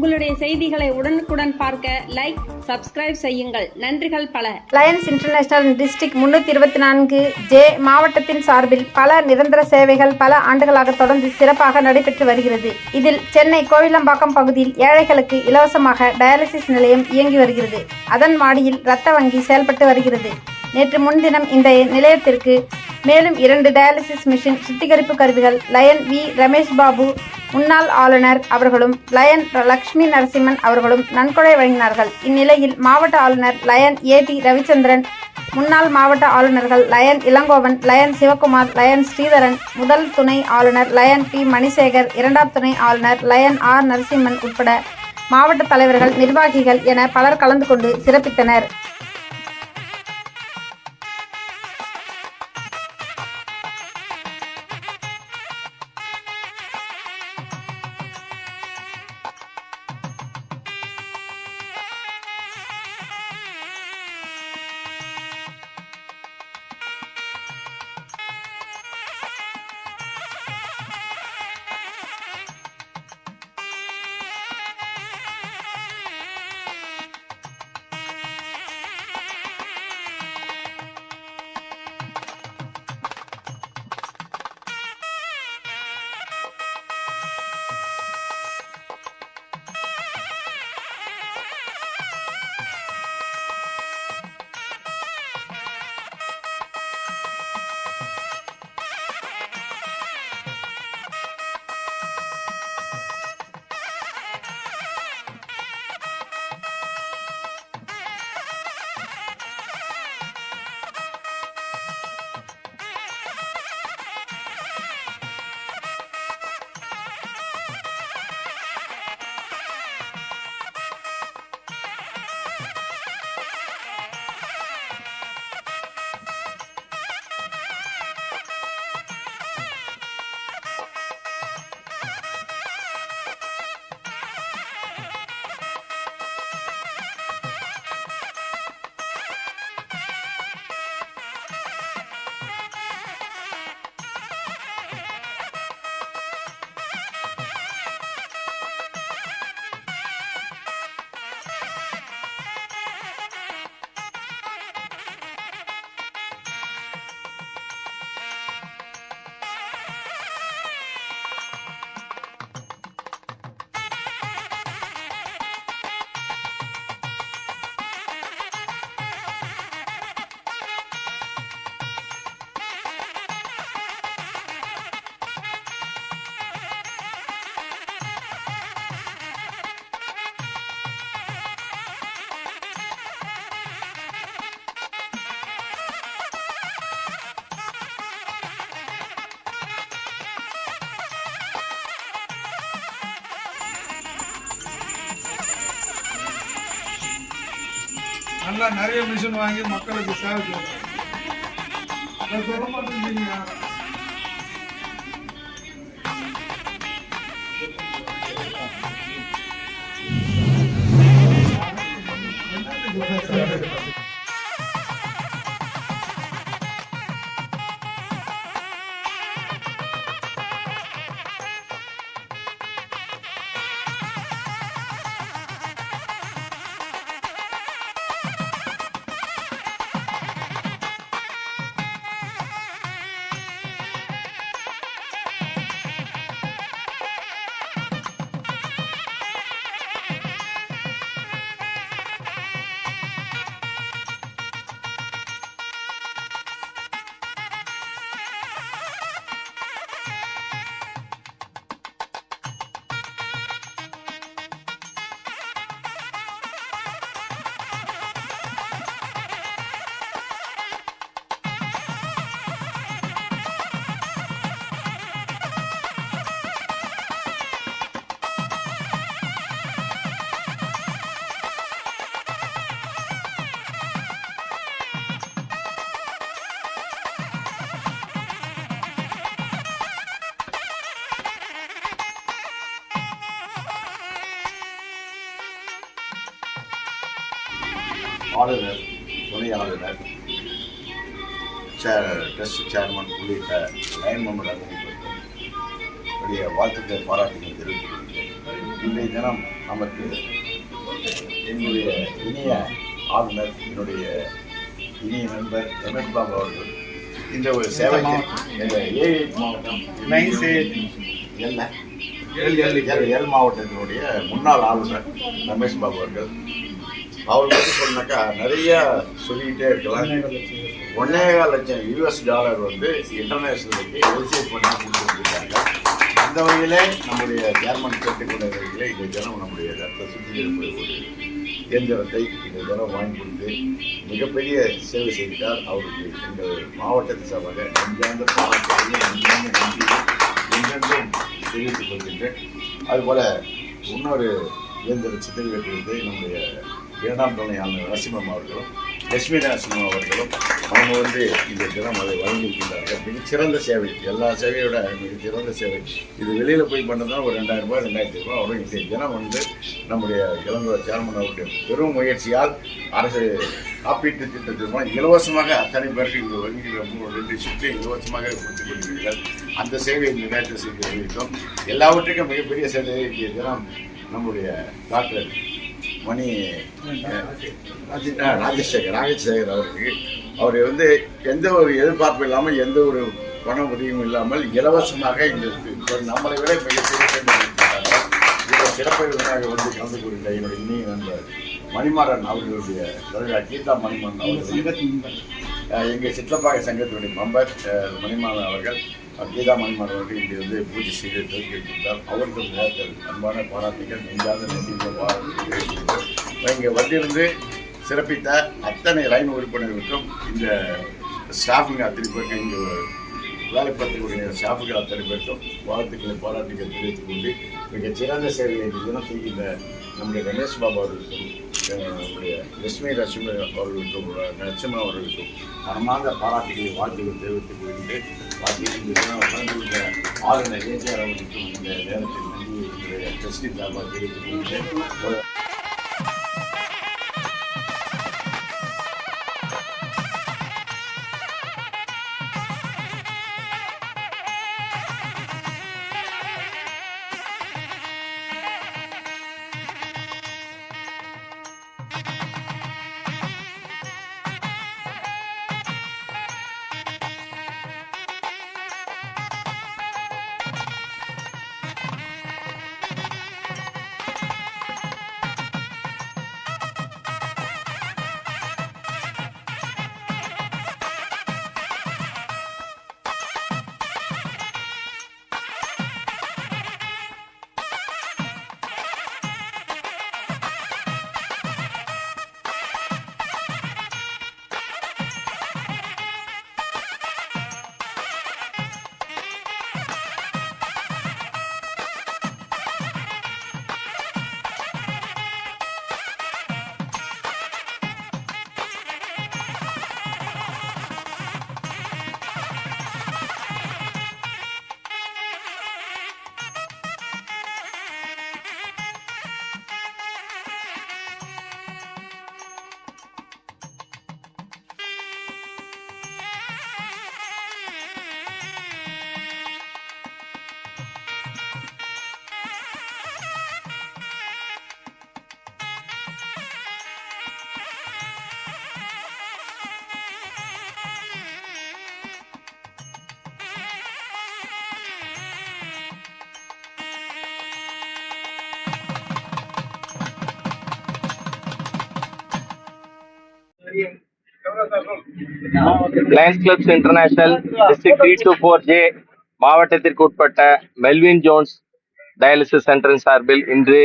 உங்களுடைய செய்திகளை உடனுக்குடன் பார்க்க லைக் சப்ஸ்கிரைப் செய்யுங்கள். நன்றிகள் பல. லயன்ஸ் இன்டர்நேஷனல் டிஸ்ட்ரிக்ட் முன்னூற்றி இருபத்தி நான்கு ஜே மாவட்டத்தின் சார்பில் பல நிரந்தர சேவைகள் பல ஆண்டுகளாக தொடர்ந்து சிறப்பாக நடைபெற்று வருகிறது. இதில் சென்னை கோவிலம்பாக்கம் பகுதியில் ஏழைகளுக்கு இலவசமாக டயாலிசிஸ் நிலையம் இயங்கி வருகிறது. அதன் மாடியில் இரத்த வங்கி செயல்பட்டு வருகிறது. நேற்று முன்தினம் இந்த நிலையத்திற்கு மேலும் இரண்டு டயாலிசிஸ் மிஷின் சுத்திகரிப்பு கருவிகள் லயன் வி ரமேஷ் பாபு முன்னாள் ஆளுநர் அவர்களும் லயன் லக்ஷ்மி நரசிம்மன் அவர்களும் நன்கொடை வழங்கினார்கள். இந்நிலையில் மாவட்ட ஆளுநர் லயன் ஏ டி ரவிச்சந்திரன் முன்னாள் மாவட்ட ஆளுநர்கள் lion Ilangovan lion Sivakumar lion Sridharan முதல் துணை ஆளுநர் லயன் பி மணிசேகர் இரண்டாம் துணை ஆளுநர் லயன் ஆர் நரசிம்மன் உட்பட மாவட்ட தலைவர்கள் நிர்வாகிகள் என பலர் கலந்து கொண்டு சிறப்பித்தனர். எல்லாம் நிறைய மிஷின் வாங்கி மக்களுக்கு சேவை செய்யணும் அதை சொல்ல மாட்டேங்கிறீங்க. ஆளுநர் துணை ஆளுநர் சேர் ட்ரஸ்ட் சேர்மன் உள்ளிட்ட லயன் முகமது அகமதுடைய வாழ்த்துக்கள் பாராட்டுகள் தெரிவித்துள்ளேன் இன்றைய தினம் நமக்கு என்னுடைய இனிய ஆளுநர் என்னுடைய இனிய நண்பர் ரமேஷ் பாபு அவர்கள் இந்த ஒரு சேவைக்கு எங்கள் ஏ மாவட்டம் எல் எல் எல் மாவட்டத்தினுடைய முன்னாள் ஆளுநர் ரமேஷ் பாபு அவர்கள் அவர் பற்றி சொன்னாக்கா நிறைய சொல்லிக்கிட்டே இருக்கலாம். ஒன்னே லட்சம் யூஎஸ் டாலர் வந்து இன்டர்நேஷனலுக்கு எல்சிஎஃப் பண்ணி கொடுத்துருக்காங்க அந்த வகையிலே நம்முடைய சேர்மன் கேட்டுக்கொண்டவர்களே இந்த தினம் நம்முடைய ரத்த சுத்திகரிப்பு ஒரு இயந்திரத்தை இந்த தினம் வாங்கி கொடுத்து மிகப்பெரிய சேவை செய்தார் அவருக்கு எங்கள் மாவட்டத்தின் சார்பாக நெஞ்சார்ந்த பாராட்டுகளையும் நெஞ்சார்ந்த நன்றியும் என்றென்றும் தெரிவித்துக் கொள்கின்றேன். அதுபோல் இன்னொரு இயந்திர சித்திரத்தை நம்முடைய இரண்டாம் துணை ஆளுநர் நரசிம்மம் அவர்களும் லட்சுமி நரசிம்மம் அவர்களும் அவங்க வந்து இந்த தினம் அதை வழங்கியிருக்கின்றார்கள். மிகச்சிறந்த சேவை. எல்லா சேவையோட மிகச்சிறந்த சேவை. இது வெளியில் போய் பண்ணதுனா ஒரு ரெண்டாயிரம் ரூபாய் ரெண்டாயிரத்தி ரூபாய் வரும். இந்த தினம் வந்து நம்முடைய இளங்கோ சேர்மன் அவருடைய பெரும் முயற்சியால் அரசு காப்பீட்டு திட்டத்தின் மூலம் இலவசமாக அத்தனை பேருக்கு இந்த வருகிற மூணு ரெண்டு ஷிஃப்ட்லையும் இலவசமாக கொடுத்துக் கொள்கிறீர்கள் அந்த சேவையை நிறைவேற்ற செய்து வருகிறோம் எல்லாவற்றுக்கும் மிகப்பெரிய சேவை இன்றைய தினம் நம்முடைய டாக்டர் மணி ராஜசேகர் ராஜசேகர் அவருக்கு. அவர் வந்து எந்த ஒரு எதிர்பார்ப்பு இல்லாமல் எந்த ஒரு பண உதவியும் இல்லாமல் இலவசமாக இப்ப நம்மளை விட மிகப்பெரிய சிறப்பு விருதாக வந்து கலந்து கொண்ட என்னுடைய இனிய நண்பர் மணிமாறன் அவர்களுடைய தலைவர் கீதா மணிமாறன் அவர்கள் எங்கள் சிற்றப்பாக சங்கத்தினுடைய மெம்பர் மணிமாறன் அவர்கள். கீதாமணி மாணவர்கள் இங்கிருந்து இங்கே பூஜை செய்து துவக்கி வைத்திருந்தார் அவருக்கு நேரத்தில் அன்பான பாராட்டுகள் நெஞ்சாத நன்றிகள் பாராட்டுகள் இங்கே வந்திருந்து சிறப்பித்த அத்தனை லைன் உறுப்பினர்களுக்கும் இந்த ஸ்டாஃபுங்க அத்தனை பேருக்கு இங்கே வேலை பார்த்துக்கூடிய ஸ்டாஃபுகள் அத்தனை பேருக்கும் வாழ்த்துக்களை பாராட்டுகள் தெரிவித்துக் கொண்டு மிகச் சிறந்த சேவையை இந்த தினம் செய்கின்ற நம்முடைய கணேஷ் பாபா அவர்களுக்கும் நம்முடைய லட்சுமி லட்சுமி அவர்களுக்கும் நரசிம்மா அவர்களுக்கும் மனமார்ந்த பாராட்டுகளை வாழ்த்துக்கள் தெரிவித்துக் கொண்டு வாழ்த்து இந்த ஆளுநர் ஏஜிஆர் அவர்களுக்கும் இந்த நேரத்தில் நன்றி சார்பாக தெரிவித்துக் கொண்டு lions clubs international district three two four J மாவட்டத்திற்கு உட்பட்ட மெல்வின் ஜோன்ஸ் டயாலிசிஸ் சென்டரின் சார்பில் இன்று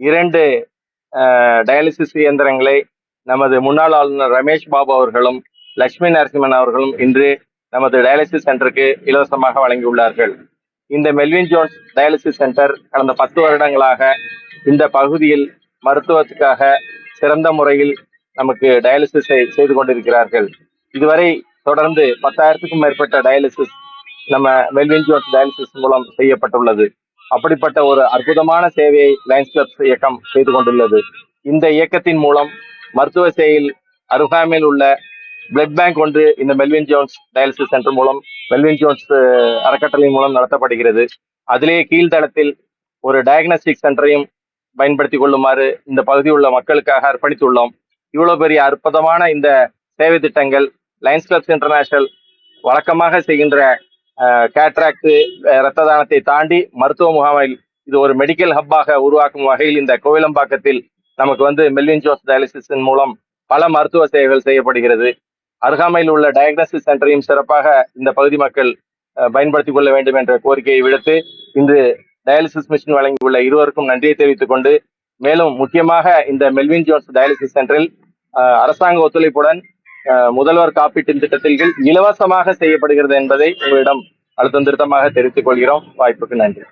இரண்டு டயாலிசிஸ் இயந்திரங்களை நமது முன்னாள் ஆளுநர் ரமேஷ் பாபு அவர்களும் லட்சுமி நரசிம்மன் அவர்களும் இன்று நமது டயாலிசிஸ் சென்டருக்கு இலவசமாக வழங்கியுள்ளார்கள். இந்த மெல்வின் ஜோன்ஸ் டயாலிசிஸ் சென்டர் கடந்த பத்து வருடங்களாக இந்த பகுதியில் மருத்துவத்துக்காக சிறந்த முறையில் நமக்கு டயாலிசிஸ் செய்து கொண்டிருக்கிறார்கள். இதுவரை தொடர்ந்து பத்தாயிரத்துக்கும் மேற்பட்ட டயாலிசிஸ் நம்ம மெல்வின் ஜோன்ஸ் டயாலிசிஸ் மூலம் செய்யப்பட்டுள்ளது. அப்படிப்பட்ட ஒரு அற்புதமான சேவையை லயன்ஸ் கிளப்ஸ் இயக்கம் செய்து கொண்டுள்ளது. இந்த இயக்கத்தின் மூலம் மருத்துவ சேவையில் அருகாமையில் உள்ள பிளட் பேங்க் ஒன்று இந்த மெல்வின் ஜோன்ஸ் டயாலிசிஸ் சென்டர் மூலம் மெல்வின் ஜோன்ஸ் அறக்கட்டளை மூலம் நடத்தப்படுகிறது. அதிலே கீழ்தளத்தில் ஒரு டயக்னாஸ்டிக் சென்டரையும் பயன்படுத்தி கொள்ளுமாறு இந்த பகுதியில் உள்ள மக்களுக்காக அர்ப்பணித்துள்ளோம். இவ்வளவு பெரிய அற்புதமான இந்த சேவை திட்டங்கள் லயன்ஸ் கிளப்ஸ் இன்டர்நேஷனல் வழக்கமாக செய்கின்ற கேட்ராக்ட் இரத்த தானத்தை தாண்டி மருத்துவ முகாமில் இது ஒரு மெடிக்கல் ஹப்பாக உருவாக்கும் வகையில் இந்த கோவிலம்பாக்கத்தில் நமக்கு வந்து மெல்லின் ஜோஸ் டயாலிசிஸின் மூலம் பல மருத்துவ சேவைகள் செய்யப்படுகிறது. அருகாமையில் உள்ள டயக்னோசிஸ் சென்டரையும் சிறப்பாக இந்த பகுதி மக்கள் பயன்படுத்திக் கொள்ள வேண்டும் என்ற கோரிக்கையை விடுத்து இன்று டயாலிசிஸ் மிஷின் வழங்கியுள்ள இருவருக்கும் நன்றியை தெரிவித்துக் கொண்டு மேலும் முக்கியமாக இந்த மெல்வின் ஜோன்ஸ் டயாலிசிஸ் சென்டரில் அரசாங்க ஒத்துழைப்புடன் முதல்வர் காப்பீட்டு திட்டத்தில் கீழ் இலவசமாக செய்யப்படுகிறது என்பதை உங்களிடம் அழுத்தம் திருத்தமாக தெரிவித்துக் கொள்கிறோம். வாய்ப்புக்கு நன்றி.